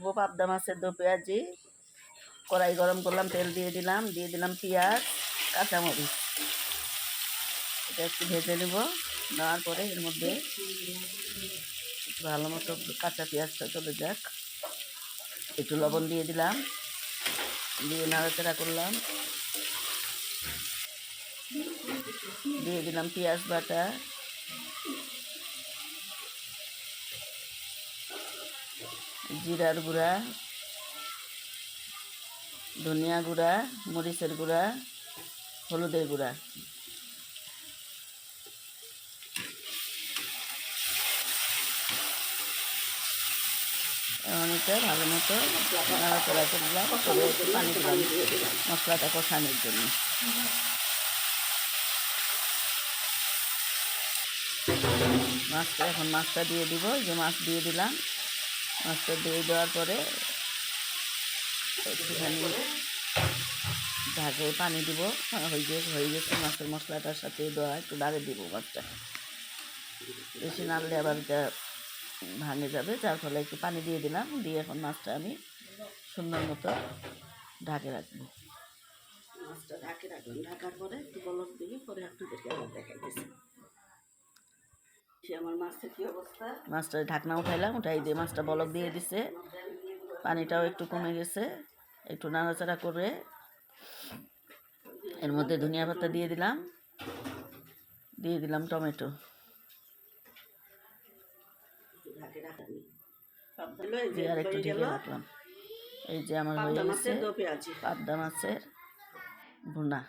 করব, পাবদা মাছের দো পেঁয়াজি। কড়াই গরম করলাম, তেল দিয়ে দিলাম দিয়ে দিলাম পেঁয়াজ, কাঁচামরিচ। এটা একটু ভেজে নেব, নেওয়ার পরে এর মধ্যে ভালো মতো কাঁচা পেঁয়াজটা চলে যাক। একটু লবণ দিয়ে দিলাম, দিয়ে নাড়াচাড়া করলাম। দিয়ে দিলাম পেঁয়াজ বাটা। জিরার গুঁড়া, ধনিয়া গুঁড়া, মরিচের গুঁড়া, হলুদের গুঁড়া। ভালো মতো দিলাম মশলাটা কষানোর জন্য। মাছটা এখন মাছটা দিয়ে দিব, যে মাছ দিয়ে দিলাম মাছটা দিয়ে দেওয়ার পরে একটুখানি ঢাকে পানি দিব। হয়ে গেছে হয়ে গেছে মাছের মশলাটার সাথে দেওয়া, একটু দাঁড়িয়ে দিব মাছটা বেশি নাড়লে আবার এটা ভাঙে যাবে। যার ফলে একটু পানি দিয়ে দিলাম। দিয়ে এখন মাছটা আমি সুন্দর মতো ঢাকে রাখব। মাছটা ঢাকে ঢাকার পরে একটু বলক দিয়ে পরে আপনাদেরকে আবার দেখাইতেছি সে আমার মাছটা কি অবস্থা। মাছটা ঢাকনা উঠাইলাম উঠাই দিয়ে মাছটা বলক দিয়ে দিছে। পানিটাও একটু কমে গেছে একটু নাড়াচাড়া করে এর মধ্যে ধনিয়া পাতা দিয়ে দিলাম। দিয়ে দিলাম টমেটো। দিয়ে আর একটু ঢেকে রাখলাম। এই যে আমার হয়ে গেছে পাবদা মাছের ভুনা।